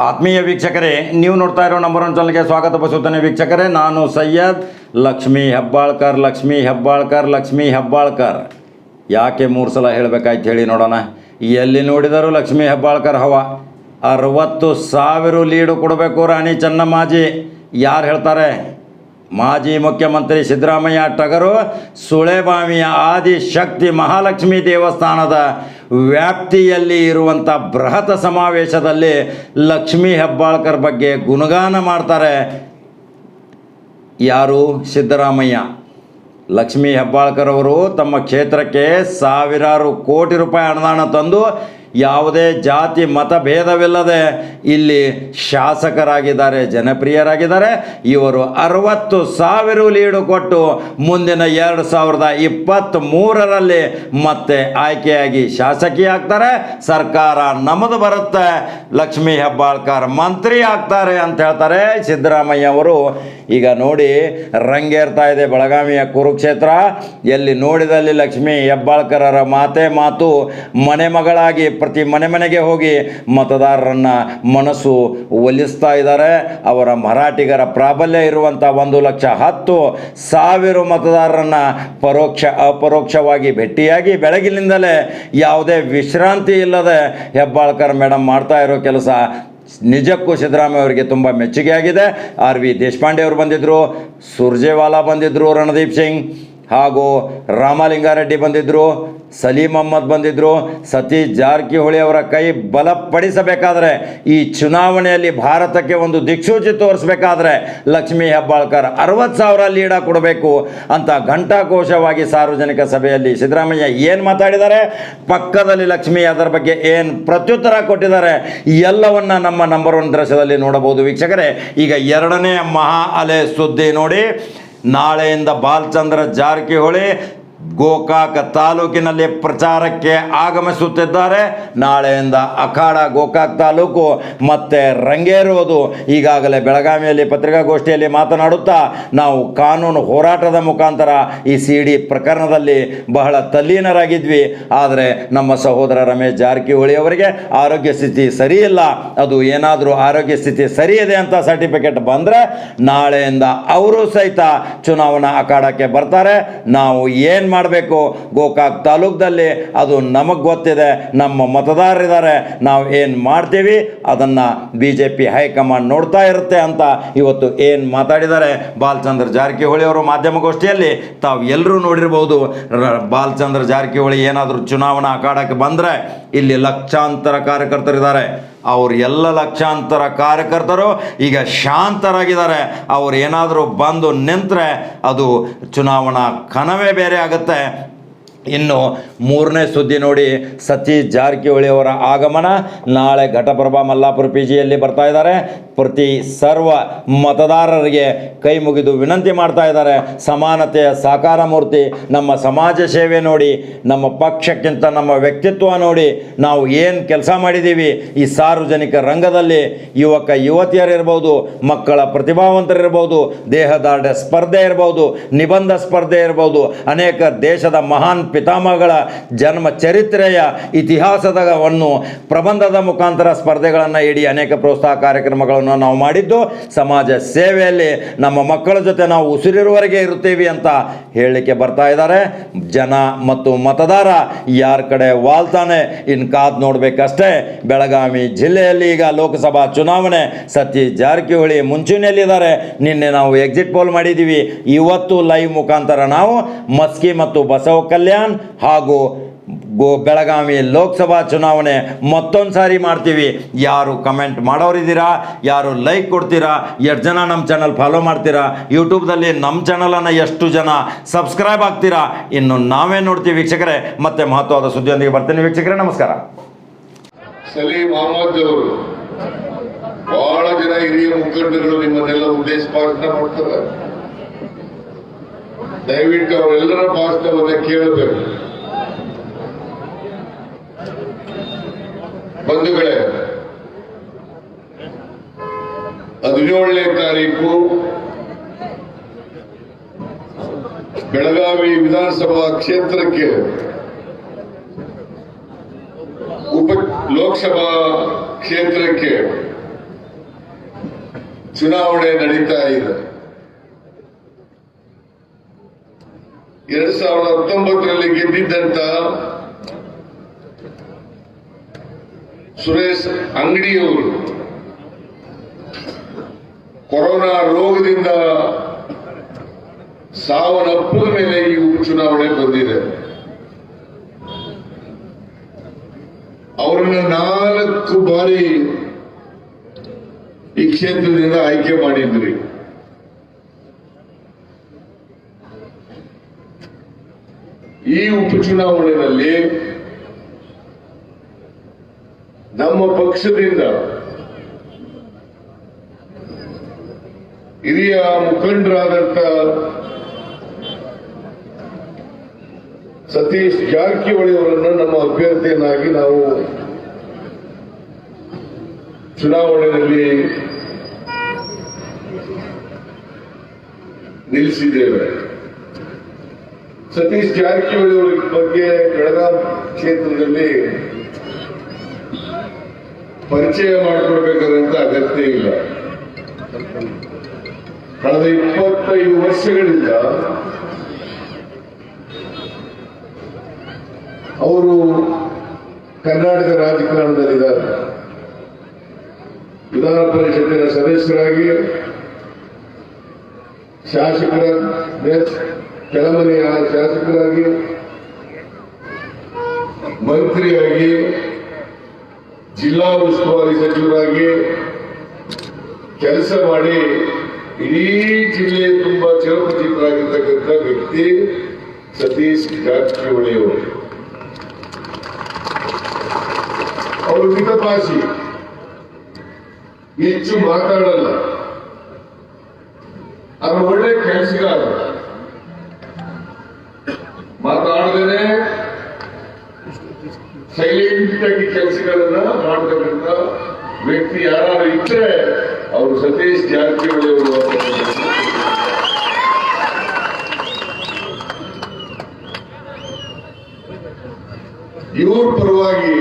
ಆತ್ಮೀಯ ವೀಕ್ಷಕರೇ, ನೀವು ನೋಡ್ತಾ ಇರೋ ನಂಬರ್ ಒನ್ ಚಾನಲ್ಗೆ ಸ್ವಾಗತ ಬಯಸುತ್ತೇನೆ ವೀಕ್ಷಕರೇ. ನಾನು ಸೈಯದ್ ಲಕ್ಷ್ಮೀ ಹೆಬ್ಬಾಳ್ಕರ್ ಲಕ್ಷ್ಮೀ ಹೆಬ್ಬಾಳ್ಕರ್ ಲಕ್ಷ್ಮೀ ಹೆಬ್ಬಾಳ್ಕರ್. ಯಾಕೆ ಮೂರು ಸಲ ಹೇಳಬೇಕಾಯ್ತು ಹೇಳಿ ನೋಡೋಣ. ಎಲ್ಲಿ ನೋಡಿದರೂ ಲಕ್ಷ್ಮೀ ಹೆಬ್ಬಾಳ್ಕರ್ ಹವ. ಅರವತ್ತು ಸಾವಿರ ಲೀಡು ಕೊಡಬೇಕು ರಾಣಿ ಚೆನ್ನಮ್ಮಾಜಿ. ಯಾರು ಹೇಳ್ತಾರೆ? ಮಾಜಿ ಮುಖ್ಯಮಂತ್ರಿ ಸಿದ್ದರಾಮಯ್ಯ ಟಗರು, ಸುಳೆಬಾವಿಯ ಆದಿಶಕ್ತಿ ಮಹಾಲಕ್ಷ್ಮಿ ದೇವಸ್ಥಾನದ ವ್ಯಾಪ್ತಿಯಲ್ಲಿ ಇರುವಂಥ ಬೃಹತ್ ಸಮಾವೇಶದಲ್ಲಿ ಲಕ್ಷ್ಮೀ ಹೆಬ್ಬಾಳ್ಕರ್ ಬಗ್ಗೆ ಗುಣಗಾನ ಮಾಡ್ತಾರೆ. ಯಾರು? ಸಿದ್ದರಾಮಯ್ಯ. ಲಕ್ಷ್ಮೀ ಹೆಬ್ಬಾಳ್ಕರ್ ಅವರು ತಮ್ಮ ಕ್ಷೇತ್ರಕ್ಕೆ ಸಾವಿರಾರು ಕೋಟಿ ರೂಪಾಯಿ ಅನುದಾನ ತಂದು ಯಾವುದೇ ಜಾತಿ ಮತಭೇದವಿಲ್ಲದೆ ಇಲ್ಲಿ ಶಾಸಕರಾಗಿದ್ದಾರೆ, ಜನಪ್ರಿಯರಾಗಿದ್ದಾರೆ. ಇವರು ಅರವತ್ತು ಸಾವಿರ ಲೀಡು ಕೊಟ್ಟು ಮುಂದಿನ ಎರಡು ಸಾವಿರದ ಇಪ್ಪತ್ತ್ ಮೂರರಲ್ಲಿ ಮತ್ತೆ ಆಯ್ಕೆಯಾಗಿ ಶಾಸಕಿ ಆಗ್ತಾರೆ. ಸರ್ಕಾರ ನಮ್ಮದು ಬರುತ್ತೆ, ಲಕ್ಷ್ಮೀ ಹೆಬ್ಬಾಳ್ಕರ್ ಮಂತ್ರಿ ಆಗ್ತಾರೆ ಅಂತ ಹೇಳ್ತಾರೆ ಸಿದ್ದರಾಮಯ್ಯ ಅವರು. ಈಗ ನೋಡಿ, ರಂಗೇರ್ತಾ ಇದೆ ಬೆಳಗಾವಿಯ ಕುರುಕ್ಷೇತ್ರ. ಎಲ್ಲಿ ನೋಡಿದಲ್ಲಿ ಲಕ್ಷ್ಮೀ ಹೆಬ್ಬಾಳ್ಕರರ ಮಾತೆ ಮಾತು, ಮನೆ ಮಗಳಾಗಿ ಪ್ರತಿ ಮನೆ ಮನೆಗೆ ಹೋಗಿ ಮತದಾರರನ್ನ ಮನಸ್ಸು ಒಲಿಸ್ತಾ ಇದ್ದಾರೆ. ಅವರ ಮರಾಠಿಗರ ಪ್ರಾಬಲ್ಯ ಇರುವಂಥ ಒಂದು ಲಕ್ಷ ಹತ್ತು ಸಾವಿರ ಮತದಾರರನ್ನ ಪರೋಕ್ಷ ಅಪರೋಕ್ಷವಾಗಿ ಭೇಟಿಯಾಗಿ ಬೆಳಗಿನಿಂದಲೇ ಯಾವುದೇ ವಿಶ್ರಾಂತಿ ಇಲ್ಲದೆ ಹೆಬ್ಬಾಳ್ಕರ್ ಮೇಡಮ್ ಮಾಡ್ತಾ ಇರೋ ಕೆಲಸ ನಿಜಕ್ಕೂ ಸಿದ್ದರಾಮಯ್ಯ ಅವರಿಗೆ ತುಂಬ ಮೆಚ್ಚುಗೆ ಆಗಿದೆ ಆರ್ ವಿ ದೇಶಪಾಂಡೆ ಅವರು ಬಂದಿದ್ದರು ಸುರ್ಜೇವಾಲಾ ಬಂದಿದ್ದರು ರಣದೀಪ್ ಸಿಂಗ್ ಹಾಗೂ ರಾಮಲಿಂಗಾರೆಡ್ಡಿ ಬಂದಿದ್ದರು ಸಲೀಂ ಅಹಮ್ಮದ್ ಬಂದಿದ್ದರು ಸತೀಶ್ ಜಾರಕಿಹೊಳಿ ಅವರ ಕೈ ಬಲಪಡಿಸಬೇಕಾದ್ರೆ ಈ ಚುನಾವಣೆಯಲ್ಲಿ ಭಾರತಕ್ಕೆ ಒಂದು ದಿಕ್ಸೂಚಿ ತೋರಿಸಬೇಕಾದ್ರೆ ಲಕ್ಷ್ಮೀ ಹೆಬ್ಬಾಳ್ಕರ್ ಅರವತ್ತು ಸಾವಿರ ಲೀಡ ಕೊಡಬೇಕು ಅಂತ ಘಂಟಾಘೋಷವಾಗಿ ಸಾರ್ವಜನಿಕ ಸಭೆಯಲ್ಲಿ ಸಿದ್ದರಾಮಯ್ಯ ಏನು ಮಾತಾಡಿದ್ದಾರೆ? ಪಕ್ಕದಲ್ಲಿ ಲಕ್ಷ್ಮಿ ಅದರ ಬಗ್ಗೆ ಏನು ಪ್ರತ್ಯುತ್ತರ ಕೊಟ್ಟಿದ್ದಾರೆ? ಎಲ್ಲವನ್ನ ನಮ್ಮ ನಂಬರ್ ಒನ್ ದೃಶ್ಯದಲ್ಲಿ ನೋಡಬಹುದು. ವೀಕ್ಷಕರೇ, ಈಗ ಎರಡನೇ ಮಹಾ ಅಲೆ ಸುದ್ದಿ ನೋಡಿ. ನಾಳೆಯಿಂದ ಬಾಲಚಂದ್ರ ಜಾರಕಿಹೊಳಿ ಗೋಕಾಕ ತಾಲೂಕಿನಲ್ಲಿ ಪ್ರಚಾರಕ್ಕೆ ಆಗಮಿಸುತ್ತಿದ್ದಾರೆ. ನಾಳೆಯಿಂದ ಅಖಾಡ ಗೋಕಾಕ್ ತಾಲೂಕು, ಮತ್ತೆ ರಂಗೇರುವುದು ಈಗಾಗಲೇ ಬೆಳಗಾವಿಯಲ್ಲಿ ಪತ್ರಿಕಾಗೋಷ್ಠಿಯಲ್ಲಿ ಮಾತನಾಡುತ್ತಾ, ನಾವು ಕಾನೂನು ಹೋರಾಟದ ಮುಖಾಂತರ ಈ ಸಿ ಪ್ರಕರಣದಲ್ಲಿ ಬಹಳ ತಲ್ಲೀನರಾಗಿದ್ವಿ. ಆದರೆ ನಮ್ಮ ಸಹೋದರ ರಮೇಶ್ ಜಾರಕಿಹೊಳಿ ಅವರಿಗೆ ಆರೋಗ್ಯ ಸ್ಥಿತಿ ಸರಿಯಿಲ್ಲ. ಅದು ಏನಾದರೂ ಆರೋಗ್ಯ ಸ್ಥಿತಿ ಸರಿ ಅಂತ ಸರ್ಟಿಫಿಕೇಟ್ ಬಂದರೆ ನಾಳೆಯಿಂದ ಅವರು ಸಹಿತ ಚುನಾವಣಾ ಅಖಾಡಕ್ಕೆ ಬರ್ತಾರೆ. ನಾವು ಏನು ಮಾಡಬೇಕು ಗೋಕಾಕ್ ತಾಲೂಕದಲ್ಲಿ ಅದು ನಮಗೆ ಗೊತ್ತಿದೆ. ನಮ್ಮ ಮತದಾರರಿದ್ದಾರೆ ನಾವು ಏನು ಮಾಡ್ತೀವಿ? ಅದನ್ನು ಬಿ ಜೆ ಪಿ ಹೈಕಮಾಂಡ್ ನೋಡ್ತಾ ಇರುತ್ತೆ ಅಂತ ಇವತ್ತು ಏನು ಮಾತಾಡಿದ್ದಾರೆ? ಬಾಲಚಂದ್ರ ಜಾರಕಿಹೊಳಿ ಅವರು ಮಾಧ್ಯಮಗೋಷ್ಠಿಯಲ್ಲಿ ತಾವು ಎಲ್ಲರೂ ನೋಡಿರ್ಬೋದು. ಬಾಲಚಂದ್ರ ಜಾರಕಿಹೊಳಿ ಏನಾದರೂ ಚುನಾವಣಾ ಅಖಾಡಕ್ಕೆ ಬಂದರೆ ಇಲ್ಲಿ ಲಕ್ಷಾಂತರ ಕಾರ್ಯಕರ್ತರಿದ್ದಾರೆ. ಅವ್ರ ಎಲ್ಲ ಲಕ್ಷಾಂತರ ಕಾರ್ಯಕರ್ತರು ಈಗ ಶಾಂತರಾಗಿದ್ದಾರೆ. ಅವ್ರು ಏನಾದರೂ ಬಂದು ನಿಂತರೆ ಅದು ಚುನಾವಣಾ ಕನವೇ ಬೇರೆ ಆಗುತ್ತೆ. ಇನ್ನು ಮೂರನೇ ಸುದ್ದಿ ನೋಡಿ ಸತೀಶ್ ಜಾರಕಿಹೊಳಿ ಅವರ ಆಗಮನ. ನಾಳೆ ಘಟಪ್ರಭಾ ಮಲ್ಲಾಪುರ ಪಿ ಜಿಯಲ್ಲಿ ಬರ್ತಾ ಇದ್ದಾರೆ. ಪ್ರತಿ ಸರ್ವ ಮತದಾರರಿಗೆ ಕೈ ಮುಗಿದು ವಿನಂತಿ ಮಾಡ್ತಾ ಇದ್ದಾರೆ. ಸಮಾನತೆಯ ಸಾಕಾರ ಮೂರ್ತಿ, ನಮ್ಮ ಸಮಾಜ ಸೇವೆ ನೋಡಿ, ನಮ್ಮ ಪಕ್ಷಕ್ಕಿಂತ ನಮ್ಮ ವ್ಯಕ್ತಿತ್ವ ನೋಡಿ, ನಾವು ಏನು ಕೆಲಸ ಮಾಡಿದ್ದೀವಿ ಈ ಸಾರ್ವಜನಿಕ ರಂಗದಲ್ಲಿ, ಯುವಕ ಯುವತಿಯರಿರ್ಬೋದು, ಮಕ್ಕಳ ಪ್ರತಿಭಾವಂತರಿರ್ಬೋದು ದೇಹದಾಢ್ಯ ಸ್ಪರ್ಧೆ ಇರ್ಬೋದು, ನಿಬಂಧ ಸ್ಪರ್ಧೆ ಇರ್ಬೋದು, ಅನೇಕ ದೇಶದ ಮಹಾನ್ ಪಿತಾಮಹಗಳ ಜನ್ಮ ಚರಿತ್ರೆಯ ಇತಿಹಾಸದವನ್ನು ಪ್ರಬಂಧದ ಮುಖಾಂತರ ಸ್ಪರ್ಧೆಗಳನ್ನು ಇಡೀ ಅನೇಕ ಪ್ರೋತ್ಸಾಹ ಕಾರ್ಯಕ್ರಮಗಳನ್ನು ನಾವು ಮಾಡಿದ್ದು, ಸಮಾಜ ಸೇವೆಯಲ್ಲಿ ನಮ್ಮ ಮಕ್ಕಳ ಜೊತೆ ನಾವು ಉಸಿರಿರುವವರೆಗೆ ಇರುತ್ತೇವೆ ಅಂತ ಹೇಳಲಿಕ್ಕೆ ಬರ್ತಾ ಇದ್ದಾರೆ. ಜನ ಮತ್ತು ಮತದಾರ ಯಾರ ಕಡೆ ವಾಲ್ತಾನೆ ಇನ್ನು ಕಾದ್ ನೋಡಬೇಕಷ್ಟೇ. ಬೆಳಗಾವಿ ಜಿಲ್ಲೆಯಲ್ಲಿ ಈಗ ಲೋಕಸಭಾ ಚುನಾವಣೆ ಸತಿ ಜಾರಕಿಹೊಳಿ ಮುಂಚೂಣಿಯಲ್ಲಿದ್ದಾರೆ. ನಿನ್ನೆ ನಾವು ಎಕ್ಸಿಟ್ ಪೋಲ್ ಮಾಡಿದ್ದೀವಿ. ಇವತ್ತು ಲೈವ್ ಮುಖಾಂತರ ನಾವು ಮಸ್ಕಿ ಮತ್ತು ಬಸವ ಕಲ್ಯಾಣ್ ಹಾಗೂ ಗೋ ಬೆಳಗಾವಿ ಲೋಕಸಭಾ ಚುನಾವಣೆ ಮತ್ತೊಂದು ಸಾರಿ ಮಾಡ್ತೀವಿ. ಯಾರು ಕಮೆಂಟ್ ಮಾಡೋರಿದ್ದೀರಾ? ಯಾರು ಲೈಕ್ ಕೊಡ್ತೀರಾ? ಎಷ್ಟು ಜನ ನಮ್ಮ ಚಾನಲ್ ಫಾಲೋ ಮಾಡ್ತೀರಾ? ಯೂಟ್ಯೂಬ್ದಲ್ಲಿ ನಮ್ಮ ಚಾನಲನ್ನು ಎಷ್ಟು ಜನ ಸಬ್ಸ್ಕ್ರೈಬ್ ಆಗ್ತೀರಾ? ಇನ್ನು ನಾವೇ ನೋಡ್ತೀವಿ ವೀಕ್ಷಕರೇ. ಮತ್ತೆ ಮಹತ್ವದ ಸುದ್ದಿಯೊಂದಿಗೆ ಬರ್ತೀನಿ ವೀಕ್ಷಕರೇ. ನಮಸ್ಕಾರ. ಸಲೀಂ ಅಹಮದ್ ಅವರು, ಬಹಳ ಜನ ಹಿರಿಯ ಮುಖಂಡರು ನಿಮ್ಮನ್ನೆಲ್ಲ ಉದ್ದೇಶ ಮಾಡ್ತಾರೆ. ದಯವಿಟ್ಟು ಅವರೆಲ್ಲರ ಭಾಷಣವನ್ನ ಕೇಳಬೇಕು. ಬಂಧುಗಳೇ, ಹದಿನೇಳನೇ ತಾರೀಕು ಬೆಳಗಾವಿ ವಿಧಾನಸಭಾ ಕ್ಷೇತ್ರಕ್ಕೆ ಉಪ ಲೋಕಸಭಾ ಕ್ಷೇತ್ರಕ್ಕೆ ಚುನಾವಣೆ ನಡೀತಾ ಇದೆ. ಎರಡ್ ಸಾವಿರದ ಹತ್ತೊಂಬತ್ತರಲ್ಲಿ ಗೆದ್ದಿದ್ದಂತ ಸುರೇಶ್ ಅಂಗಡಿಯವರು ಕೊರೋನಾ ರೋಗದಿಂದ ಸಾವನ್ನಪ್ಪದ ಮೇಲೆ ಈ ಉಪಚುನಾವಣೆ ಬಂದಿದೆ. ಅವರನ್ನ ನಾಲ್ಕು ಬಾರಿ ಈ ಕ್ಷೇತ್ರದಿಂದ ಆಯ್ಕೆ ಮಾಡಿದ್ರಿ. ಈ ಉಪಚುನಾವಣೆಯಲ್ಲಿ ನಮ್ಮ ಪಕ್ಷದಿಂದ ಹಿರಿಯ ಮುಖಂಡರಾದಂಥ ಸತೀಶ್ ಜಾರಕಿಹೊಳಿ ಅವರನ್ನು ನಮ್ಮ ಅಭ್ಯರ್ಥಿಯನ್ನಾಗಿ ನಾವು ಚುನಾವಣೆಯಲ್ಲಿ ನಿಲ್ಲಿಸಿದ್ದೇವೆ. ಸತೀಶ್ ಜಾರಕಿಹೊಳಿ ಅವರ ಬಗ್ಗೆ ಬೆಳಗಾಂ ಕ್ಷೇತ್ರದಲ್ಲಿ ಪರಿಚಯ ಮಾಡಿಕೊಡ್ಬೇಕಾದಂತ ಅಗತ್ಯ ಇಲ್ಲ. ಕಳೆದ ಇಪ್ಪತ್ತೈದು ವರ್ಷಗಳಿಂದ ಅವರು ಕರ್ನಾಟಕ ರಾಜಕಾರಣದಲ್ಲಿದ್ದಾರೆ. ವಿಧಾನ ಪರಿಷತ್ತಿನ ಸದಸ್ಯರಾಗಿ ಶಾಸಕರ ಕೆಳಮನೆಯ ಶಾಸಕರಾಗಿ, ಮಂತ್ರಿಯಾಗಿ, ಜಿಲ್ಲಾ ಉಸ್ತುವಾರಿ ಸಚಿವರಾಗಿ ಕೆಲಸ ಮಾಡಿ ಇಡೀ ಜಿಲ್ಲೆ ತುಂಬಾ ಚಲನಚಿತ್ರರಾಗಿರ್ತಕ್ಕಂಥ ವ್ಯಕ್ತಿ ಸತೀಶ್ ಜಾರಕಿಹೊಳಿಯವರು ಅವರು. ಮಿತಭಾಷಿ ಹೆಚ್ಚು ಮಾತಾಡಲ್ಲ. ಅವರು ಒಳ್ಳೆ ಕೆಲಸಗಾರ ಸೈಲೆಂಟ್ ಆಗಿ ಕೆಲಸಗಳನ್ನ ಮಾಡತಕ್ಕಂಥ ವ್ಯಕ್ತಿ ಯಾರು ಇದ್ರೆ ಅವರು ಸತೀಶ್ ಜಾರಕಿಹೊಳಿ ಅವರು ಇವ್ರ ಪರವಾಗಿ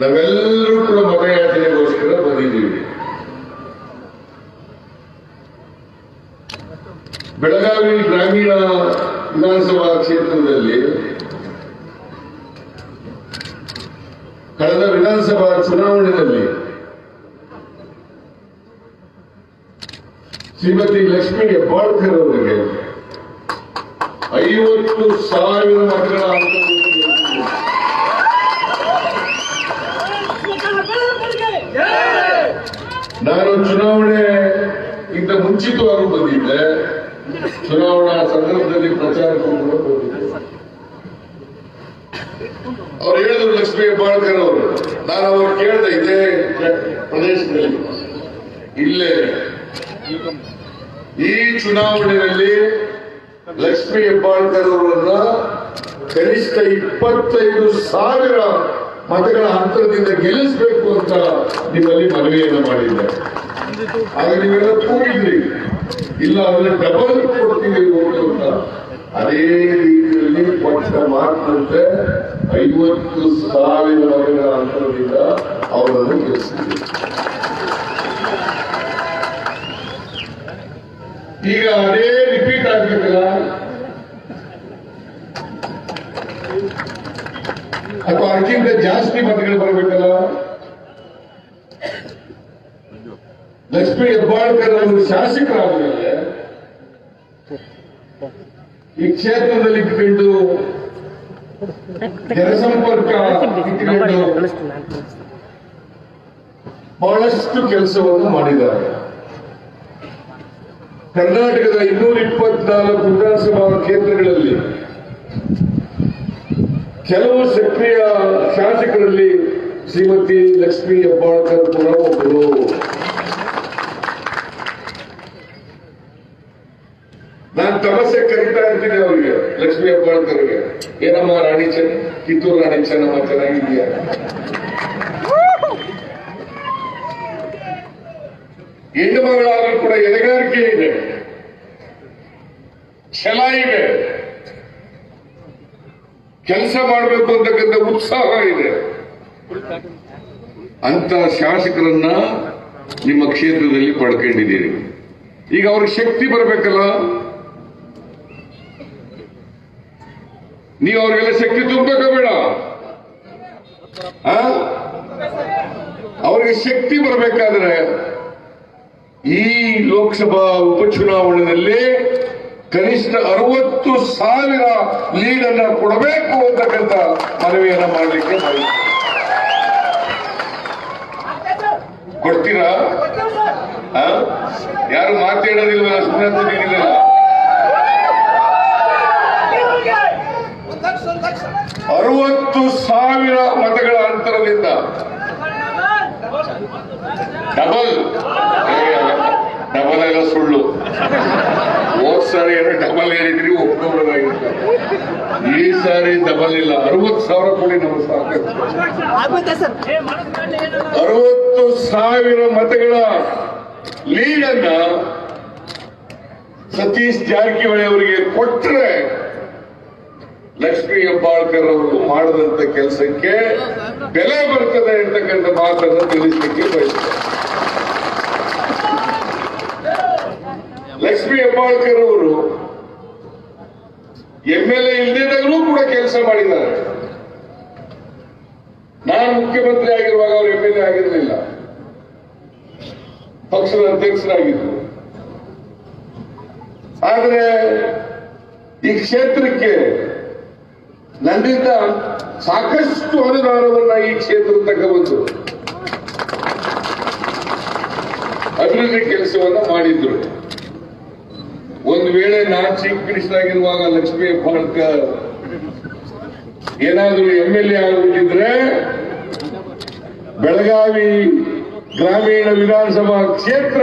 ನಾವೆಲ್ಲರೂ ಕೂಡ ಮತಯಾಚನೆಗೋಸ್ಕರ ಬಂದಿದ್ದೀವಿ ಬೆಳಗಾವಿ ಗ್ರಾಮೀಣ ವಿಧಾನಸಭಾ ಕ್ಷೇತ್ರದಲ್ಲಿ ಕಳೆದ ವಿಧಾನಸಭಾ ಚುನಾವಣೆಯಲ್ಲಿ ಶ್ರೀಮತಿ ಲಕ್ಷ್ಮಿ ಹೆಬ್ಬಾಳ್ಕರ್ ಅವರಿಗೆ ಐವತ್ತು ಸಾವಿರ ಮತಗಳ. ನಾನು ಚುನಾವಣೆ ಇಂತ ಮುಂಚಿತವಾಗಿ ಬಂದಿದ್ದೆ ಚುನಾವಣಾ ಸಂದರ್ಭದಲ್ಲಿ ಪ್ರಚಾರಕ್ಕೂ ಕೂಡ ಬಂದಿದ್ದೆ ಅವ್ರು ಹೇಳಿದ್ರು ಲಕ್ಷ್ಮೀ ಬಾಳ್ಕರ್ ಅವರು. ನಾನು ಅವ್ರು ಕೇಳ್ದೆ ಇದೇ ಪ್ರದೇಶದಲ್ಲಿ. ಇಲ್ಲೇ. ಈ ಚುನಾವಣೆಯಲ್ಲಿ ಲಕ್ಷ್ಮೀ ಹೆಬ್ಬಾಳ್ಕರ್ ಅವರನ್ನ ಕನಿಷ್ಠ ಇಪ್ಪತ್ತೈದು ಸಾವಿರ ಮತಗಳ ಹಂತದಿಂದ ಗೆಲ್ಲಿಸಬೇಕು ಅಂತ ನಿಮ್ಮಲ್ಲಿ ಮನವಿಯನ್ನು ಮಾಡಿದ್ದೆ. ಆಗ ನೀವೆಲ್ಲ ಕೂಗಿದ್ರಿ. ಇಲ್ಲ ಅದನ್ನ ಡಬಲ್ ಕೊಡ್ತೀವಿ ಅಂತ. ಅದೇ ರೀತಿಯಲ್ಲಿ ಕೊಟ್ಟ ಮಾತಿನಂತೆ ಐವತ್ತು ಸಾವಿರ ಮನೆಗಳ ಅಂತರದಿಂದ ಅವರನ್ನು ಗೆಲ್ಲಿಸಿದ್ವಿ ಈಗ ಅದೇ ರಿಪೀಟ್ ಆಗ್ಬೇಕಲ್ಲ? ಅಥವಾ ಅದಕ್ಕಿಂತ ಜಾಸ್ತಿ ಮತಗಳು ಬರಬೇಕಲ್ಲ? ಲಕ್ಷ್ಮೀ ಹೆಬ್ಬಾಳ್ಕರ್ ಅವರು ಶಾಸಕರಾದ್ಮೇಲೆ ಈ ಕ್ಷೇತ್ರದಲ್ಲಿ ಇಟ್ಕೊಂಡು ಜನಸಂಪರ್ಕ ಇಟ್ಕೊಂಡು ಬಹಳಷ್ಟು ಕೆಲಸವನ್ನು ಮಾಡಿದ್ದಾರೆ. ಕರ್ನಾಟಕದ ಇನ್ನೂರ ಇಪ್ಪತ್ನಾಲ್ಕು ವಿಧಾನಸಭಾ ಕ್ಷೇತ್ರಗಳಲ್ಲಿ ಕೆಲವು ಸಕ್ರಿಯ ಶಾಸಕರಲ್ಲಿ ಶ್ರೀಮತಿ ಲಕ್ಷ್ಮೀ ಹೆಬ್ಬಾಳ್ಕರ್ ಕೂಡ ಒಬ್ಬರು. ನಾನು ತಮಸೆ ಕರಿತಾ ಇರ್ತೀನಿ ಅವರಿಗೆ. ಲಕ್ಷ್ಮೀ ಹೆಬ್ಬಾಳ್ಕರ್ಗೆ ಏನಮ್ಮ, ರಾಣಿ ಚೆನ್ನ? ಕಿತ್ತೂರು ರಾಣಿ ಚೆನ್ನಮ್ಮ ಚೆನ್ನಾಗಿದ್ಯಾ ಹೆಣ್ಣು ಮಗಳಾದ್ರೂ ಕೂಡ ಎದೆಗಾರಿಕೆ ಇದೆ. ಛಲ ಇದೆ. ಕೆಲಸ ಮಾಡಬೇಕು ಅಂತಕ್ಕಂಥ ಉತ್ಸಾಹ ಇದೆ. ಅಂತ ಶಾಸಕರನ್ನ ನಿಮ್ಮ ಕ್ಷೇತ್ರದಲ್ಲಿ ಪಡ್ಕೊಂಡಿದ್ದೀರಿ. ಈಗ ಅವ್ರಿಗೆ ಶಕ್ತಿ ಬರಬೇಕಲ್ಲ? ನೀವು ಅವ್ರಿಗೆಲ್ಲ ಶಕ್ತಿ ತುಂಬಬೇಕ ಬೇಡ? ಅವ್ರಿಗೆ ಶಕ್ತಿ ಬರಬೇಕಾದ್ರೆ ಈ ಲೋಕಸಭಾ ಉಪಚುನಾವಣೆಯಲ್ಲಿ ಕನಿಷ್ಠ ಅರವತ್ತು ಸಾವಿರ ಲೀಡ್ ಅನ್ನ ಕೊಡಬೇಕು ಅಂತಕ್ಕಂಥ ಮನವಿಯನ್ನ ಮಾಡಲಿಕ್ಕೆ ಮಾಡಿ ಕೊಡ್ತೀರಾ? ಯಾರು ಮಾತಾಡೋದಿಲ್ವಲ್ಲ ಸುಮ್ಮನೆ ಅರವತ್ತು ಸಾವಿರ ಮತಗಳ ಅಂತರದಿಂದ. ಡಬಲ್. ಡಬಲ್ ಎಲ್ಲ ಸುಳ್ಳು. ಹೋದ್ ಸಾರಿ ಏನೋ ಡಬಲ್ ಹೇಳಿದ್ರಿ ಒಪ್ಕೋಬೋದಾಗಿತ್ತು ಈ ಸಾರಿ ಡಬಲ್ ಇಲ್ಲ. ಅರವತ್ತು ಸಾವಿರ ಕೊಡಿ ನಮ್ಮ ಸಾಕು ಅರವತ್ತು ಸಾವಿರ ಮತಗಳ ಲೀಡ್ ಅನ್ನ ಸತೀಶ್ ಜಾರಕಿಹೊಳಿ ಅವರಿಗೆ ಕೊಟ್ಟರೆ ಲಕ್ಷ್ಮೀ ಹೆಬ್ಬಾಳ್ಕರ್ ಅವರು ಮಾಡಿದಂತ ಕೆಲಸಕ್ಕೆ ಬೆಲೆ ಬರ್ತದೆ ಅಂತಕ್ಕಂಥ ಮಾತನ್ನು ತಿಳಿಸಲಿಕ್ಕೆ ಬಯಸ್ತಾರೆ ಲಕ್ಷ್ಮೀ ಹೆಬ್ಬಾಳ್ಕರ್ ಅವರು ಎಂ ಎಲ್ ಎ ಇಲ್ದಿದ್ದಾಗಲೂ ಕೂಡ ಕೆಲಸ ಮಾಡಿದ್ದಾರೆ. ನಾನು ಮುಖ್ಯಮಂತ್ರಿ ಆಗಿರುವಾಗ ಅವರು ಎಂ ಎಲ್ ಎ ಆಗಿರಲಿಲ್ಲ. ಪಕ್ಷದ ಅಧ್ಯಕ್ಷರಾಗಿದ್ದರು. ಆದರೆ ಈ ಕ್ಷೇತ್ರಕ್ಕೆ ನನ್ನಿಂದ ಸಾಕಷ್ಟು ಅನುದಾನವನ್ನ ಈ ಕ್ಷೇತ್ರ ತಗೊಂಡು ಅಭಿವೃದ್ಧಿ ಕೆಲಸವನ್ನ ಮಾಡಿದ್ರು. ಒಂದು ವೇಳೆ ನಾನು ಚೀಫ್ ಮಿನಿಸ್ಟರ್ ಆಗಿರುವಾಗ ಲಕ್ಷ್ಮೀ ಹೆಬ್ಬಾಳ್ಕರ್ ಏನಾದರೂ ಎಂ ಎಲ್ ಎ ಆಗಿಬಿಟ್ಟಿದ್ರೆ ಬೆಳಗಾವಿ ಗ್ರಾಮೀಣ ವಿಧಾನಸಭಾ ಕ್ಷೇತ್ರ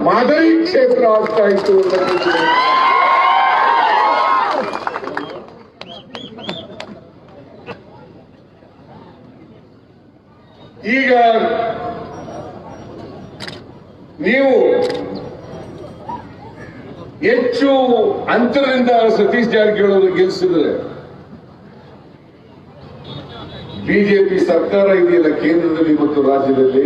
ಮಾದರಿ ಕ್ಷೇತ್ರ ಆಗ್ತಾ ಇತ್ತು ಅಂತ ಈಗ ನೀವು ಹೆಚ್ಚು ಅಂತರದಿಂದ ಸತೀಶ್ ಜಾರಕಿಹೊಳಿ ಗೆಲ್ಲಿಸಿದ್ರೆ ಬಿಜೆಪಿ ಸರ್ಕಾರ ಇದೆಯಲ್ಲ ಕೇಂದ್ರದಲ್ಲಿ ಮತ್ತು ರಾಜ್ಯದಲ್ಲಿ?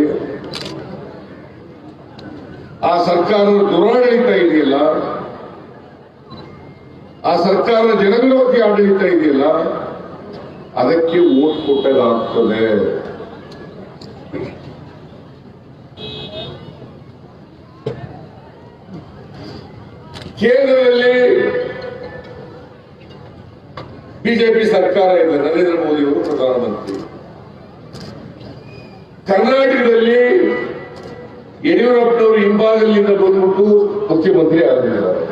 ಆ ಸರ್ಕಾರ ದುರಾಡಳಿತ ಇದೆಯಲ್ಲ? ಆ ಸರ್ಕಾರ ಜನವಿರೋಧಿ ಆಡಳಿತ ಇದೆಯಲ್ಲ? ಅದಕ್ಕೆ ಓಟ್ ಕೊಟ್ಟದಾಗ್ತದೆ ಕೇಂದ್ರದಲ್ಲಿ ಬಿಜೆಪಿ ಸರ್ಕಾರ ಇದೆ, ನರೇಂದ್ರ ಮೋದಿ ಅವರು ಪ್ರಧಾನಮಂತ್ರಿ. ಕರ್ನಾಟಕದಲ್ಲಿ ಯಡಿಯೂರಪ್ಪನವರು ಹಿಂಭಾಗದಿಂದ ಬಂದ್ಬಿಟ್ಟು ಮುಖ್ಯಮಂತ್ರಿ ಆಗಿದ್ದಾರೆ.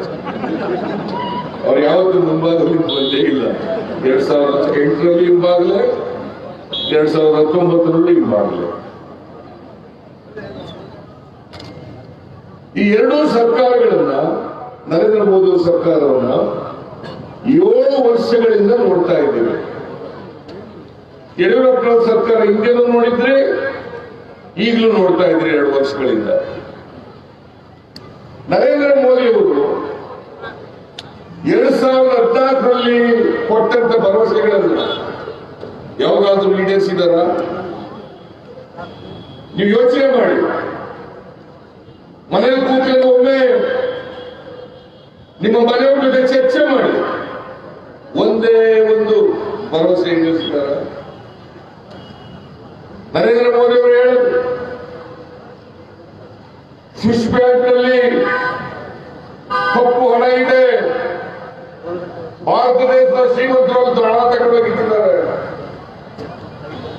ಅವ್ರು ಯಾವತ್ತೂ ಮುಂಭಾಗದಲ್ಲಿ ಬಂದೇ ಇಲ್ಲ. ಎರಡ್ ಸಾವಿರದ ಎಂಟರಲ್ಲಿ ಹಿಂಭಾಗಲೇ, ಎರಡ್ ಸಾವಿರದ ಹತ್ತೊಂಬತ್ತರಲ್ಲಿ ಹಿಂಭಾಗಲೇ. ಈ ಎರಡೂ ಸರ್ಕಾರಗಳನ್ನ, ನರೇಂದ್ರ ಮೋದಿ ಸರ್ಕಾರವನ್ನ ಏಳು ವರ್ಷಗಳಿಂದ ನೋಡ್ತಾ ಇದ್ದೇವೆ. ಯಡಿಯೂರಪ್ಪ ಸರ್ಕಾರ ಹಿಂದೆನೂ ನೋಡಿದ್ರೆ ಈಗಲೂ ನೋಡ್ತಾ ಇದ್ರೆ ಎರಡು ವರ್ಷಗಳಿಂದ. ನರೇಂದ್ರ ಮೋದಿ ಅವರು ಎರಡ್ ಸಾವಿರದ ಹದಿನಾಲ್ಕರಲ್ಲಿ ಕೊಟ್ಟಂತ ಭರವಸೆಗಳನ್ನ ಯಾವಾಗಾದ್ರೂ ಈಡೇರಿಸಿದಾರ? ನೀವು ಯೋಚನೆ ಮಾಡಿ. ಮನೇಲಿ ಕೂತ್ಕೊಂಡು ಒಮ್ಮೆ ನಿಮ್ಮ ಮನೆಯವ್ರ ಜೊತೆ ಚರ್ಚೆ ಮಾಡಿ. ಒಂದೇ ಒಂದು ಭರವಸೆ ಈಡೇರಿಸಿದಾರ ನರೇಂದ್ರ ಮೋದಿ ಅವರು ಹೇಳಿದ್ರು, ಸ್ವಿಸ್ ಬ್ಯಾಂಕ್ನಲ್ಲಿ ಕಪ್ಪು ಹಣ ಇದೆ. ಭಾರತ ದೇಶದ ಶ್ರೀಮಂತರು ಹಣ ತಗೊಳ್ಬೇಕಿದ್ದಾರೆ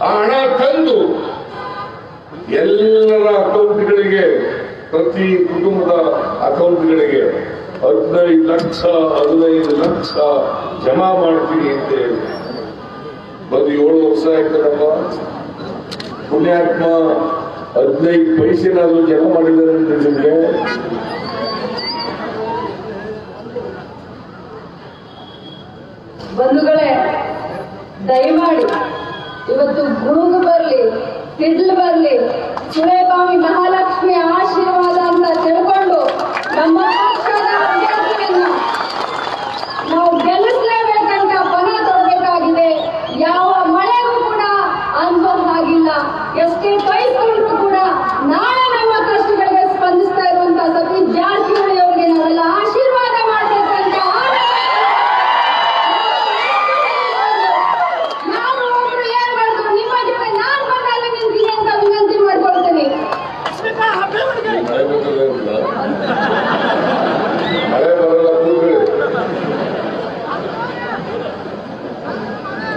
ಆ ಹಣ ತಂದು ಎಲ್ಲರ ಅಕೌಂಟ್ಗಳಿಗೆ, ಪ್ರತಿ ಕುಟುಂಬದ ಅಕೌಂಟ್ಗಳಿಗೆ ಹದಿನೈದು ಲಕ್ಷ ಹದಿನೈದು ಲಕ್ಷ ಜಮಾ ಮಾಡ್ತೀನಿ ಅಂತ ಹೇಳಿ. ಬಂದು ಏಳು ವರ್ಷ ಆಯ್ತದಪ್ಪ ಪುಣ್ಯಾತ್ಮ ಹದಿನೈದು ಪೈಸೆನಾದ್ರೂ ಜಮಾ ಮಾಡಿದ್ದಾರೆ ನಿಮಗೆ. ಬಂಧುಗಳೇ, ದಯಮಾಡಿ ಇವತ್ತು ಗುಡುಗು ಬರ್ಲಿ, ತಿದ್ಲು ಬರ್ಲಿ, ಸುರೇಬಾವಿ ಮಹಾಲಕ್ಷ್ಮಿ ಆಶೀರ್ವಾದ ಅಂತ ತಿಳ್ಕೊಂಡು ನಮ್ಮ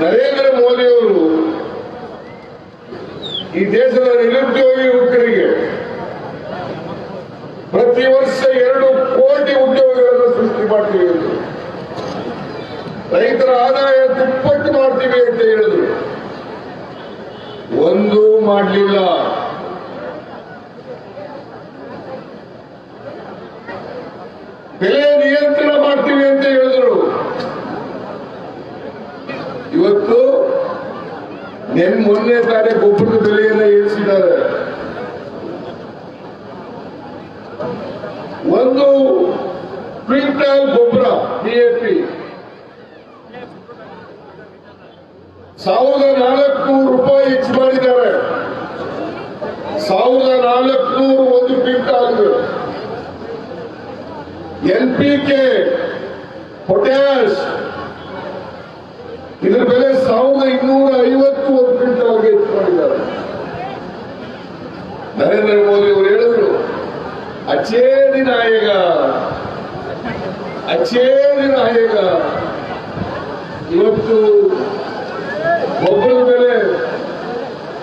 ನರೇಂದ್ರ ಮೋದಿ ಅವರು ಈ ದೇಶದ ನಿರುದ್ಯೋಗಿ ಯುವಕರಿಗೆ ಪ್ರತಿ ವರ್ಷ ಎರಡು ಕೋಟಿ ಉದ್ಯೋಗಗಳನ್ನು ಸೃಷ್ಟಿ ಮಾಡ್ತೀವಿ ಎಂದು. ರೈತರ ಆದಾಯ ದುಪ್ಪಟ್ಟು ಮಾಡ್ತೀವಿ ಅಂತ ಹೇಳಿದ್ರು. ಒಂದು ಮಾಡಲಿಲ್ಲ. ಮೊನ್ನೆ ತಾನೇ ಗೊಬ್ಬರದ ಬೆಲೆಯನ್ನ ಏರಿಸಿದ್ದಾರೆ. ಒಂದು ಕ್ವಿಂಟಲ್ ಗೊಬ್ಬರ ಡಿಎಪಿ ಸಾವಿರದ ನಾಲ್ಕುನೂರು ರೂಪಾಯಿ ಹೆಚ್ಚು ಮಾಡಿದ್ದಾರೆ. ಸಾವಿರದ ನಾಲ್ಕುನೂರು ಒಂದು quintal N P K potash ಇದ್ರ ಬೆಲೆ ಸಾವಿರದ ಇನ್ನೂರ ಐವತ್ತು ಒಂದು ಕ್ವಿಂಟಾಲ್ಗೆ ಹೆಚ್ಚು ಮಾಡಿದ್ದಾರೆ ನರೇಂದ್ರ ಮೋದಿ ಅವರು ಹೇಳಿದ್ರು ಆಯೇಗ ಅಚ್ಚೇ ದಿನ ಆಯೇಗ ಇವತ್ತು ಗೊಬ್ಬರ ಬೆಲೆ,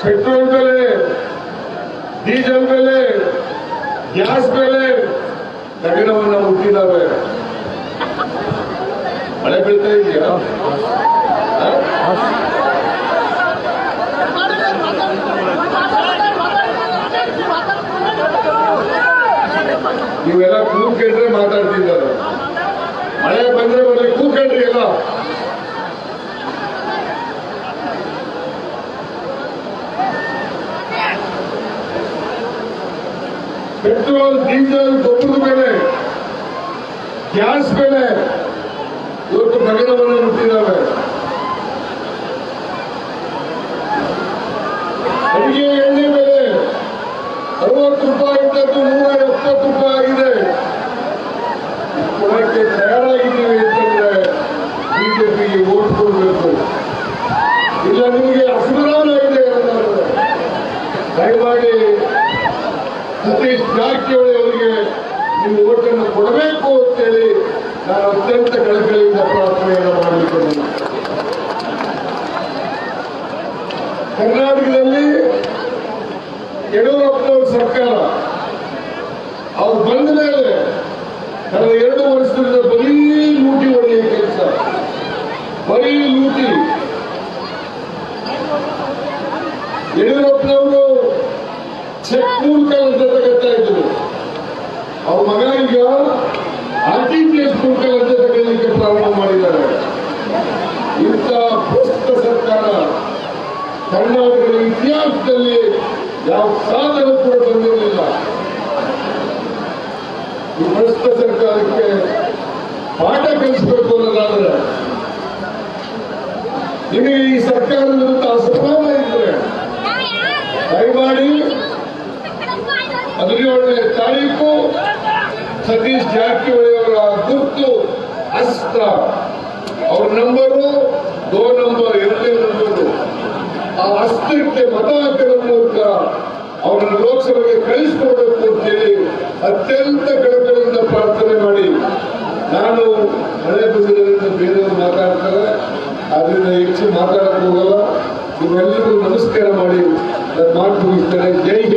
ಪೆಟ್ರೋಲ್ ಬೆಲೆ, ಡೀಸೆಲ್ ಬೆಲೆ, ಗ್ಯಾಸ್ ಬೆಲೆ ನಗರವನ್ನ ಮುಟ್ಟಿದ್ದಾವೆ. ಮಳೆ ಬೀಳ್ತಾ ಇದೆಯಾ ಆ? ನೀವೆಲ್ಲ ಕೂತ್ಕೊಂಡ್ರೆ ಮಾತಾಡ್ತಿದ್ದಾರೆ ಮಳೆ ಬಂದ್ರೆ ಬರ್ಲಿ ಕೂತ್ಕೊಂಡ್ರಿ ಎಲ್ಲ ಪೆಟ್ರೋಲ್ ಡೀಸೆಲ್ ಗೊಬ್ಬರದ ಬೆಲೆ ಗ್ಯಾಸ್ ಬೆಲೆ ಇವತ್ತು ಗಗನವನ್ನು ಮುಟ್ಟಿದ್ದಾವೆ ಅಡಿಗೆ ಎಣ್ಣೆ ಬೆಲೆ ಅರವತ್ತು ರೂಪಾಯಿ ಇದ್ದದ್ದು ನೂರ ಎಪ್ಪತ್ತು ರೂಪಾಯಿ ಆಗಿದೆ ಕೊಡಕ್ಕೆ ತಯಾರಾಗಿದ್ದೀವಿ ಅಂತಂದ್ರೆ ಬಿಜೆಪಿಗೆ ಓಟ್ ಕೊಡಬೇಕು ಇಲ್ಲ ನಿಮಗೆ ಅಸಮಾಧಾನ ಇದೆ ಅನ್ನೋದು ದಯಮಾಡಿ ಸತೀಶ್ ಜಾರಕಿಹೊಳಿ ಅವರಿಗೆ ನೀವು ಓಟನ್ನು ಕೊಡಬೇಕು ಅಂತೇಳಿ ನಾನು ಅತ್ಯಂತ ಕಳಕಳಿಯಿಂದ ಪ್ರಾರ್ಥನೆಯನ್ನು ಬಂದೆ. ಕರ್ನಾಟಕದಲ್ಲಿ ಯಡಿಯೂರಪ್ಪನವ್ರ ಸರ್ಕಾರ ಅವ್ರು ಬಂದ ಮೇಲೆ ಕಳೆದ ಎರಡು ವರ್ಷದಿಂದ ಬರೀ ಲೂಟಿ ಹೊಡೆಯುವ ಕೆಲಸ ಬರೀ ಲೂಟಿ ಯಡಿಯೂರಪ್ಪನವರು ಚೆಕ್ ಮೂಲಕ ಲಂಚ ತಗೊಳ್ತಾ ಇದ್ರು ಅವ್ರ ಮಗ ಈಗ ಆರ್ ಟಿ ಪಿ ಎಸ್ ಮೂಲಕ ಲಂಚ ತಗೊಳ್ಳಿಕ್ಕೆ ಪ್ರಾರಂಭ ಮಾಡಿದ್ದಾರೆ ಇಂಥ ಭ್ರಷ್ಟ ಸರ್ಕಾರ ಕರ್ನಾಟಕದ ಇತಿಹಾಸದಲ್ಲಿ ಯಾವ ಸಾಧನ ಕೂಡ ಬಂದಿರಲಿಲ್ಲ. ಈ ಭ್ರಷ್ಟ ಸರ್ಕಾರಕ್ಕೆ ಪಾಠ ಕಲಿಸಬೇಕು ಅನ್ನೋದಾದ್ರೆ ನಿಮಗೆ ಈ ಸರ್ಕಾರದ ವಿರುದ್ಧ ಅಸಮಾನ ಇದ್ರೆ, ದಯಮಾಡಿ ಹದಿನೇಳನೇ ತಾರೀಕು ಸತೀಶ್ ಜಾರಕಿಹೊಳಿ ಅವರ ಗುರ್ತು ಅಸ್ತ್ರ. ಅವ್ರ ನಂಬರು ದೋ ನಂಬರ್ ಎರಡನೇ ನಂಬರು ಆ ಅಸ್ತಿತ್ವ ಮತ ಹಾಕುವ ಮೂಲಕ ಅವರನ್ನು ಲೋಕಸಭೆಗೆ ಕಳಿಸ್ಕೊಡ್ಬೇಕು ಅಂತೇಳಿ ಅತ್ಯಂತ ಕಳಕಳಿಯಿಂದ ಪ್ರಾರ್ಥನೆ ಮಾಡಿ. ನಾನು ಹಳೆ ಬಂದಿರೋದ್ರಿಂದ ಬೇರೆಯವರು ಮಾತಾಡ್ತಾರೆ. ಅದರಿಂದ ಹೆಚ್ಚು ಮಾತಾಡಕ್ಕೆ ಹೋಗಲ್ಲ ನೀವೆಲ್ಲರಿಗೂ ನಮಸ್ಕಾರ ಮಾಡಿ. ಜೈ ಹಿಂದ್. ಜೈ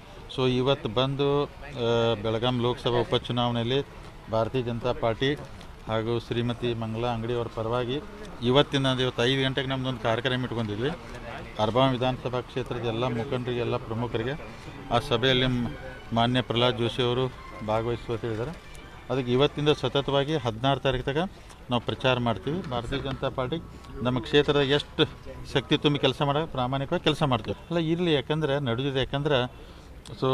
ಸೊ ಇವತ್ತು ಬಂದು ಬೆಳಗಾಂ ಲೋಕಸಭಾ ಉಪಚುನಾವಣೆಯಲ್ಲಿ ಭಾರತೀಯ ಜನತಾ ಪಾರ್ಟಿ ಹಾಗೂ ಶ್ರೀಮತಿ ಮಂಗಳಾ ಅಂಗಡಿಯವರ ಪರವಾಗಿ ಇವತ್ತಿನ ಇವತ್ತು ಐದು ಗಂಟೆಗೆ ನಮ್ಮದೊಂದು ಕಾರ್ಯಕ್ರಮ ಇಟ್ಕೊಂಡಿದ್ವಿ. ಅರ್ಬಾಂ ವಿಧಾನಸಭಾ ಕ್ಷೇತ್ರದ ಎಲ್ಲ ಮುಖಂಡರಿಗೆ, ಎಲ್ಲ ಪ್ರಮುಖರಿಗೆ, ಆ ಸಭೆಯಲ್ಲಿ ಮಾನ್ಯ ಪ್ರಹ್ಲಾದ್ ಜೋಶಿ ಅವರು ಭಾಗವಹಿಸುವ ಹೇಳಿದ್ದಾರೆ. ಅದಕ್ಕೆ ಇವತ್ತಿಂದ ಸತತವಾಗಿ ಹದಿನಾರು ತಾರೀಕು ತನಕ ನಾವು ಪ್ರಚಾರ ಮಾಡ್ತೀವಿ. ಭಾರತೀಯ ಜನತಾ ಪಾರ್ಟಿ ನಮ್ಮ ಕ್ಷೇತ್ರದ ಎಷ್ಟು ಶಕ್ತಿ ತುಂಬಿ ಕೆಲಸ ಮಾಡೋ, ಪ್ರಾಮಾಣಿಕವಾಗಿ ಕೆಲಸ ಮಾಡ್ತೀವಿ ಅಲ್ಲ, ಇರಲಿ, ಯಾಕಂದ್ರೆ, ನಡೆದಿದೆ. ಯಾಕಂದ್ರೆ ಸೊ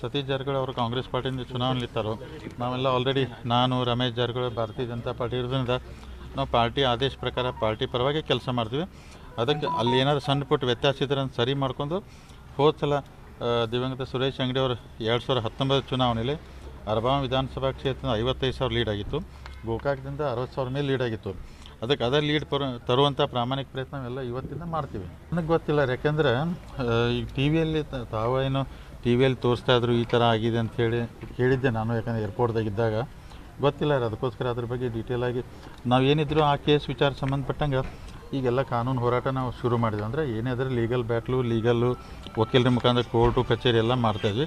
ಸತೀಶ್ ಜಾರಕಿಹೊಳಿ ಅವರು ಕಾಂಗ್ರೆಸ್ ಪಾರ್ಟಿಯಿಂದ ಚುನಾವಣೆ ನಿಲ್ತಾರೋ ನಾವೆಲ್ಲ ಆಲ್ರೆಡಿ ನಾನು, ರಮೇಶ್ ಜಾರಕಿಹೊಳಿ ಭಾರತೀಯ ಜನತಾ ಪಾರ್ಟಿ ಇರೋದ್ರಿಂದ ನಾವು ಪಾರ್ಟಿ ಆದೇಶ ಪ್ರಕಾರ ಪಾರ್ಟಿ ಪರವಾಗಿ ಕೆಲಸ ಮಾಡ್ತೀವಿ. ಅದಕ್ಕೆ ಅಲ್ಲಿ ಏನಾದರೂ ಸಣ್ಣ ಪುಟ್ಟ ವ್ಯತ್ಯಾಸ ಇದ್ರೆ ಸರಿ ಮಾಡ್ಕೊಂಡು ಹೋದ ಸಲ ದಿವಂಗತ ಸುರೇಶ್ ಅಂಗಡಿ ಅವರು ಎರಡು ಸಾವಿರದ ಹತ್ತೊಂಬತ್ತು ಚುನಾವಣೆಯಲ್ಲಿ ಅರಬಾಂ ವಿಧಾನಸಭಾ ಕ್ಷೇತ್ರದಿಂದ ಐವತ್ತೈದು ಸಾವಿರ ಲೀಡ್ ಆಗಿತ್ತು. ಗೋಕಾಕದಿಂದ ಅರವತ್ತು ಸಾವಿರ ಮೇಲೆ ಲೀಡ್ ಆಗಿತ್ತು. ಅದಕ್ಕೆ ಅದೇ ಲೀಡ್ ಪರ ತರುವಂಥ ಪ್ರಾಮಾಣಿಕ ಪ್ರಯತ್ನ ನಾವೆಲ್ಲ ಇವತ್ತಿಂದ ಮಾಡ್ತೀವಿ. ನನಗೆ ಗೊತ್ತಿಲ್ಲ ಯಾಕೆಂದರೆ ಈಗ ಟಿ ವಿಯಲ್ಲಿ ತಾವೇನು ಟಿ ವಿಯಲ್ಲಿ ತೋರಿಸ್ತಾ ಇದ್ರು ಈ ಥರ ಆಗಿದೆ ಅಂತ ಹೇಳಿ ಕೇಳಿದ್ದೆ ನಾನು, ಯಾಕಂದರೆ ಏರ್ಪೋರ್ಟ್ದಾಗ ಇದ್ದಾಗ. ಗೊತ್ತಿಲ್ಲ ರೀ, ಅದಕ್ಕೋಸ್ಕರ ಅದ್ರ ಬಗ್ಗೆ ಡೀಟೇಲ್ ಆಗಿ. ನಾವು ಏನಿದ್ರು ಆ ಕೇಸ್ ವಿಚಾರ ಸಂಬಂಧಪಟ್ಟಂಗೆ ಈಗೆಲ್ಲ ಕಾನೂನು ಹೋರಾಟ ನಾವು ಶುರು ಮಾಡಿದ್ವಿ. ಅಂದರೆ ಏನೇ ಆದರೆ ಲೀಗಲ್ ಬ್ಯಾಟ್ಲು ಲೀಗಲ್ಲು ವಕೀಲರ ಮುಖಾಂತರ ಕೋರ್ಟು ಕಚೇರಿ ಎಲ್ಲ ಮಾಡ್ತಾಯಿದ್ವಿ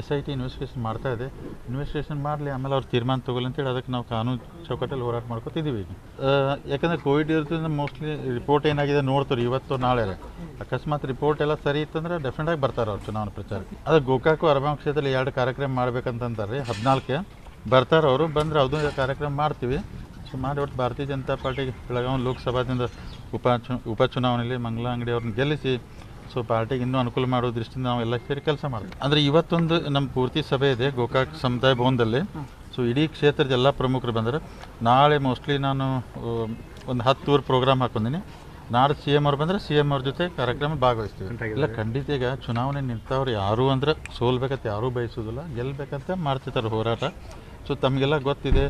ಎಸ್ ಐ ಟಿ ಇನ್ವೆಸ್ಟಿಗೇಷನ್ ಮಾಡ್ತಾ ಇದೆ. ಇನ್ವೆಸ್ಟಿಗೇಷನ್ ಮಾಡಲಿ, ಆಮೇಲೆ ಅವ್ರು ತೀರ್ಮಾನ ತಗೊಳ್ಳಿ ಅಂತೇಳಿ ಅದಕ್ಕೆ ನಾವು ಕಾನೂನು ಚೌಕಟ್ಟಲ್ಲಿ ಹೋರಾಟ ಮಾಡ್ಕೊತಿದ್ದೀವಿ ಈಗ. ಯಾಕಂದರೆ ಕೋವಿಡ್ ಇರೋದ್ರಿಂದ ಮೋಸ್ಟ್ಲಿ ರಿಪೋರ್ಟ್ ಏನಾಗಿದೆ ನೋಡ್ತಾರೆ ಇವತ್ತು ನಾಳೆ ಅಕಸ್ಮಾತ್ ರಿಪೋರ್ಟ್ ಎಲ್ಲ ಸರಿ ಇತ್ತಂದ್ರೆ ಡೆಫಿನೆಟಾಗಿ ಬರ್ತಾರೆ ಅವ್ರು ಚುನಾವಣಾ ಪ್ರಚಾರಕ್ಕೆ. ಅದು ಗೋಕಾಕು ಅರಬಾಂ ಕ್ಷೇತ್ರದಲ್ಲಿ ಎರಡು ಕಾರ್ಯಕ್ರಮ ಮಾಡ್ಬೇಕಂತಂತಾರೆ ರೀ ಹದಿನಾಲ್ಕೆ. ಬರ್ತಾರೆ ಅವರು, ಬಂದರೆ ಅದು ಕಾರ್ಯಕ್ರಮ ಮಾಡ್ತೀವಿ. ಸುಮಾರು ಒಟ್ಟು ಭಾರತೀಯ ಜನತಾ ಪಾರ್ಟಿ ಬೆಳಗಾವಿ ಲೋಕಸಭಾದಿಂದ ಉಪ ಚು ಉಪಚುನಾವಣೆಯಲ್ಲಿ ಮಂಗಲಾ ಅಂಗಡಿ ಅವ್ರನ್ನ ಗೆಲ್ಲಿಸಿ ಸೊ ಪಾರ್ಟಿಗೆ ಇನ್ನೂ ಅನುಕೂಲ ಮಾಡೋ ದೃಷ್ಟಿಯಿಂದ ನಾವು ಎಲ್ಲ ಸೇರಿ ಕೆಲಸ ಮಾಡ್ತೀವಿ. ಅಂದರೆ ಇವತ್ತೊಂದು ನಮ್ಮ ಪೂರ್ತಿ ಸಭೆ ಇದೆ ಗೋಕಾಕ್ ಸಮುದಾಯ ಭವನದಲ್ಲಿ. ಸೊ ಇಡೀ ಕ್ಷೇತ್ರದ ಎಲ್ಲ ಪ್ರಮುಖರು ಬಂದರೆ ನಾಳೆ ಮೋಸ್ಟ್ಲಿ ನಾನು ಒಂದು ಹತ್ತು ಊರು ಪ್ರೋಗ್ರಾಮ್ ಹಾಕೊಂಡಿನಿ. ನಾಳೆ ಸಿ ಎಂ ಅವ್ರು ಬಂದರೆ ಸಿ ಎಂ ಅವ್ರ ಜೊತೆ ಕಾರ್ಯಕ್ರಮ ಭಾಗವಹಿಸ್ತೀವಿ. ಇಲ್ಲ ಖಂಡಿತ ಈಗ ಚುನಾವಣೆ ನಿಂತವ್ರು ಯಾರು ಅಂದ್ರೆ ಸೋಲ್ಬೇಕಂತ ಯಾರೂ ಬಯಸೋದಿಲ್ಲ ಗೆಲ್ಲಬೇಕಂತ ಮಾಡ್ತಿರ್ತಾರೆ ಹೋರಾಟ. ಸೊ ತಮಗೆಲ್ಲ ಗೊತ್ತಿದೆ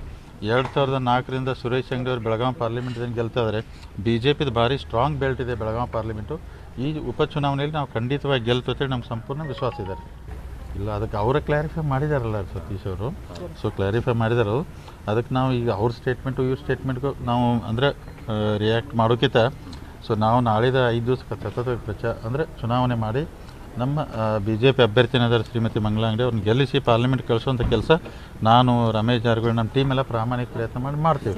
ಎರಡು ಸಾವಿರದ ನಾಲ್ಕರಿಂದ ಸುರೇಶ್ ಅಂಗಡಿ ಅವರು ಬೆಳಗಾವಿ ಪಾರ್ಲಿಮೆಂಟ್ ಗೆಲ್ತಾ ಇದ್ದಾರೆ ಬಿ ಜೆ ಪಿದು ಭಾರಿ ಸ್ಟ್ರಾಂಗ್ ಬೆಲ್ಟ್ ಇದೆ ಬೆಳಗಾವಿ ಪಾರ್ಲಿಮೆಂಟು ಈ ಉಪಚುನಾವಣೆಯಲ್ಲಿ ನಾವು ಖಂಡಿತವಾಗಿ ಗೆಲ್ತೇವೆ ನಮ್ಮ ಸಂಪೂರ್ಣ ವಿಶ್ವಾಸ ಇದ್ದಾರೆ ಇಲ್ಲ, ಅದಕ್ಕೆ ಅವರು ಕ್ಲಾರಿಫೈ ಮಾಡಿದಾರಲ್ಲ ಸತೀಶ್ ಅವರು. ಸೊ ಕ್ಲಾರಿಫೈ ಮಾಡಿದಾರು. ಅದಕ್ಕೆ ನಾವು ಈಗ ಅವ್ರ ಸ್ಟೇಟ್ಮೆಂಟು ಇವ್ರ ಸ್ಟೇಟ್ಮೆಂಟ್ಗೂ ನಾವು ಅಂದರೆ ರಿಯಾಕ್ಟ್ ಮಾಡೋಕ್ಕಿಂತ ಸೊ ನಾವು ನಾಳಿದ ಐದು ದಿವಸ ಸತತ ಪ್ರಚಾರ ಅಂದರೆ ಚುನಾವಣೆ ಮಾಡಿ ನಮ್ಮ ಬಿ ಜೆ ಪಿ ಅಭ್ಯರ್ಥಿನಾದ ಶ್ರೀಮತಿ ಮಂಗಳಾಂಗಡಿ ಅವ್ರನ್ನ ಗೆಲ್ಲಿಸಿ ಪಾರ್ಲಿಮೆಂಟ್ ಕಳಿಸುವಂಥ ಕೆಲಸ ನಾನು, ರಮೇಶ್ ಜಾರಕಿಹೊಳಿ ನಮ್ಮ ಟೀಮ್ ಎಲ್ಲ ಪ್ರಾಮಾಣಿಕ ಪ್ರಯತ್ನ ಮಾಡಿ ಮಾಡ್ತೀವಿ.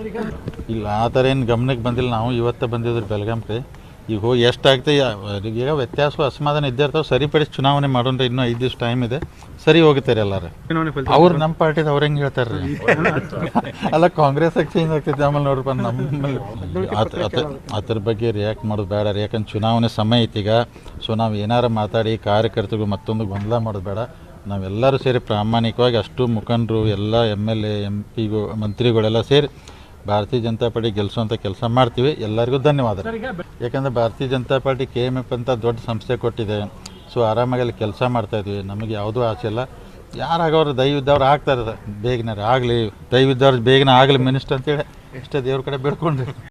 ಇಲ್ಲ, ಆ ಥರ ಏನು ಗಮನಕ್ಕೆ ಬಂದಿಲ್ಲ. ನಾವು ಇವತ್ತೇ ಬಂದಿದ್ರು ಬೆಳಗಾಂಗೆ ಈಗ ಹೋಗಿ ಎಷ್ಟಾಗ್ತದೆ ಈಗ ವ್ಯತ್ಯಾಸ ಅಸಮಾಧಾನ ಇದ್ದೇ ಇರ್ತಾವೆ ಸರಿಪಡಿಸಿ ಚುನಾವಣೆ ಮಾಡೋಣ ಇನ್ನೂ ಐದು ದಿವಸ ಟೈಮ್ ಇದೆ. ಸರಿ ಹೋಗುತ್ತಾರೆ ಎಲ್ಲಾರು. ಅವ್ರು ನಮ್ಮ ಪಾರ್ಟಿದ ಅವ್ರು ಹೆಂಗೆ ಹೇಳ್ತಾರೆ ಅಲ್ಲ ಕಾಂಗ್ರೆಸ್ ಚೇಂಜ್ ಆಗ್ತೈತೆ ಆಮೇಲೆ ನೋಡ್ರಿ ನಮ್ಮಲ್ಲಿ ನಮ್ಮ ಅದ್ರ ಬಗ್ಗೆ ರಿಯಾಕ್ಟ್ ಮಾಡೋದು ಬೇಡ ರೀ. ಯಾಕಂದ್ರೆ ಚುನಾವಣೆ ಸಮಯ ಐತಿ ಈಗ. ಸೊ ನಾವು ಏನಾರ ಮಾತಾಡಿ ಕಾರ್ಯಕರ್ತರು ಮತ್ತೊಂದು ಗೊಂದಲ ಮಾಡೋದು ಬೇಡ. ನಾವೆಲ್ಲರೂ ಸೇರಿ ಪ್ರಾಮಾಣಿಕವಾಗಿ ಅಷ್ಟು ಮುಖಂಡರು ಎಲ್ಲ ಎಂ ಎಲ್ ಎ ಎಂ ಪಿಗೂ ಮಂತ್ರಿಗಳೆಲ್ಲ ಸೇರಿ ಭಾರತೀಯ ಜನತಾ ಪಾರ್ಟಿ ಗೆಲ್ಲಿಸುವಂಥ ಕೆಲಸ ಮಾಡ್ತೀವಿ. ಎಲ್ಲರಿಗೂ ಧನ್ಯವಾದ ಯಾಕಂದರೆ Bharatiya Janata Party K M F ಅಂತ ದೊಡ್ಡ ಸಂಸ್ಥೆ ಕೊಟ್ಟಿದೆ. ಸೊ ಆರಾಮಾಗಿ ಅಲ್ಲಿ ಕೆಲಸ ಮಾಡ್ತಾಯಿದ್ವಿ ನಮಗೆ ಯಾವುದೂ ಆಸೆ ಇಲ್ಲ. ಯಾರಾಗವ್ರು ದಯವಿದ್ದವ್ರು ಆಗ್ತಾರೆ ಬೇಗನೆ ಆಗಲಿ ದಯವಿದ್ದವ್ರು ಬೇಗನೆ ಆಗಲಿ ಮಿನಿಸ್ಟರ್ ಅಂತೇಳಿ ಇಷ್ಟೇ ದೇವ್ರ ಕಡೆ ಬೇಡ್ಕೊಂಡ್ರಿ.